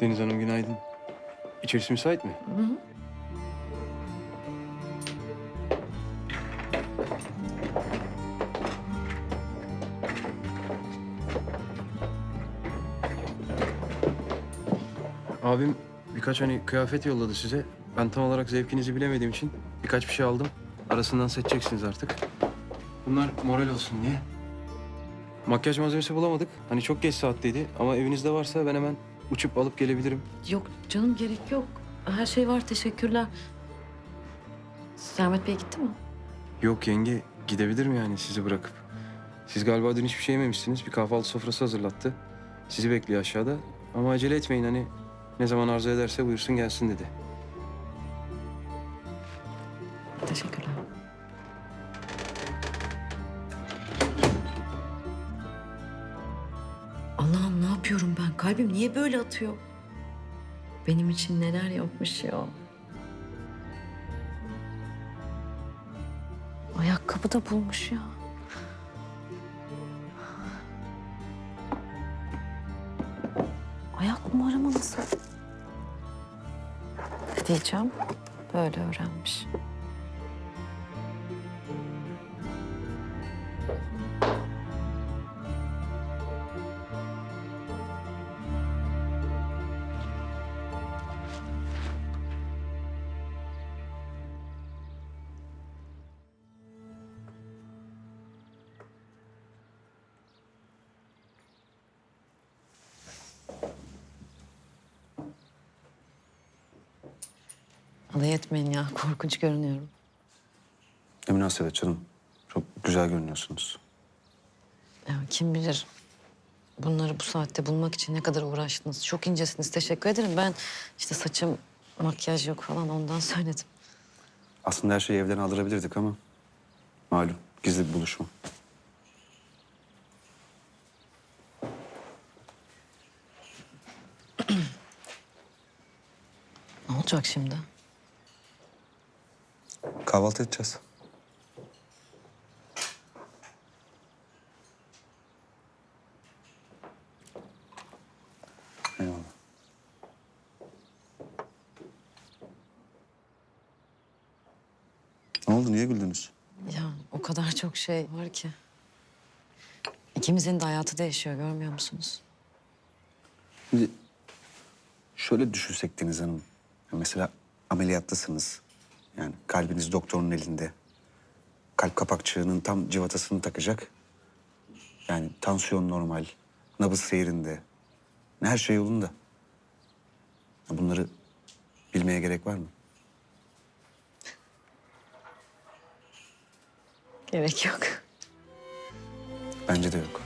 Deniz Hanım günaydın. İçerisi müsait mi? Abim birkaç hani kıyafet yolladı size. Ben tam olarak zevkinizi bilemediğim için birkaç bir şey aldım. Arasından seçeceksiniz artık. Bunlar moral olsun diye. Makyaj malzemesi bulamadık. Hani çok geç saatteydi ama evinizde varsa ben hemen uçup alıp gelebilirim. Yok canım gerek yok. Her şey var teşekkürler. Sermet Bey gitti mi? Yok yenge gidebilirim yani sizi bırakıp. Siz galiba dün hiçbir şey yememişsiniz. Bir kahvaltı sofrası hazırlattı. Sizi bekliyor aşağıda. Ama acele etmeyin hani ne zaman arzu ederse buyursun gelsin dedi. Teşekkürler. Allah'ım ne yapıyorum ben? Kalbim niye böyle atıyor? Benim için neler yapmış ya. Ayakkabı da bulmuş ya. Ayak numaramı nasıl? Diyeceğim? Böyle öğrenmiş. Alay etmeyin ya. Korkunç görünüyorum. Ne münasebet canım. Çok güzel görünüyorsunuz. Ya kim bilir bunları bu saatte bulmak için ne kadar uğraştınız. Çok incesiniz. Teşekkür ederim. Ben işte saçım, makyaj yok falan ondan söyledim. Aslında her şeyi evden aldırabilirdik ama... Malum gizli bir buluşma. Ne olacak şimdi? Kahvaltı edeceğiz. Eyvallah. Ne oldu? Niye güldünüz? Ya o kadar çok şey var ki. İkimizin de hayatı değişiyor görmüyor musunuz? Şimdi şöyle düşünsek Deniz Hanım. Mesela ameliyattasınız. Yani kalbiniz doktorun elinde. Kalp kapakçığının tam civatasını takacak. Yani tansiyon normal, nabız seyrinde. Her şey yolunda. Bunları bilmeye gerek var mı? Gerek yok. Bence de yok.